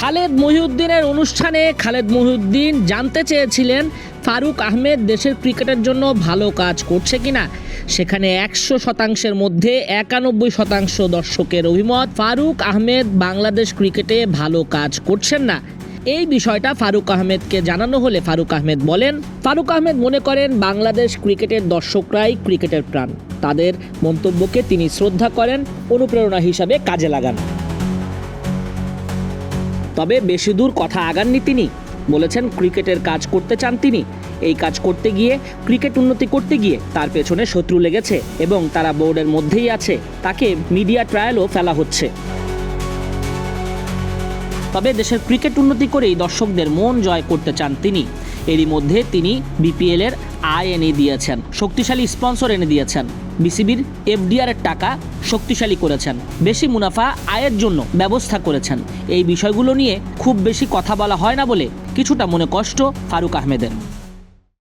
খালেদ মহিউদ্দিনের অনুষ্ঠানে খালেদ মহিউদ্দিন জানতে চেয়েছিলেন, ফারুক আহমেদ দেশের ক্রিকেটের জন্য ভালো কাজ করছে কিনা। সেখানে একশো শতাংশের মধ্যে একানব্বই শতাংশ দর্শকের অভিমত, ফারুক আহমেদ বাংলাদেশ ক্রিকেটে ভালো কাজ করছেন না। এই বিষয়টা ফারুক আহমেদকে জানানো হলে ফারুক আহমেদ বলেন, ফারুক আহমেদ মনে করেন বাংলাদেশ ক্রিকেটের দর্শকরাই ক্রিকেটের প্রাণ। তাদের মন্তব্যকে তিনি শ্রদ্ধা করেন, অনুপ্রেরণা হিসাবে কাজে লাগান। তবে বেশি দূর কথা আগাননি তিনি। বলেছেন ক্রিকেটের কাজ করতে চান তিনি। এই কাজ করতে গিয়ে, ক্রিকেট উন্নতি করতে গিয়ে তার পেছনে শত্রু লেগেছে এবং তারা বোর্ডের মধ্যেই আছে। তাকে মিডিয়া ট্রায়ালও ফেলা হচ্ছে। তবে দেশের ক্রিকেট উন্নতি করেই দর্শকদের মন জয় করতে চান তিনি। এরই মধ্যে তিনি বিপিএলের আয় এনে দিয়েছেন, শক্তিশালী স্পন্সর এনে দিয়েছেন। বিসিবির এফডিআর টাকা শক্তিশালী করেছেন। বেশি মুনাফা আয়ের জন্য ব্যবস্থা করেছেন। এই বিষয়গুলো নিয়ে খুব বেশি কথা বলা হয় না বলে কিছুটা মনে কষ্ট ফারুক আহমেদের।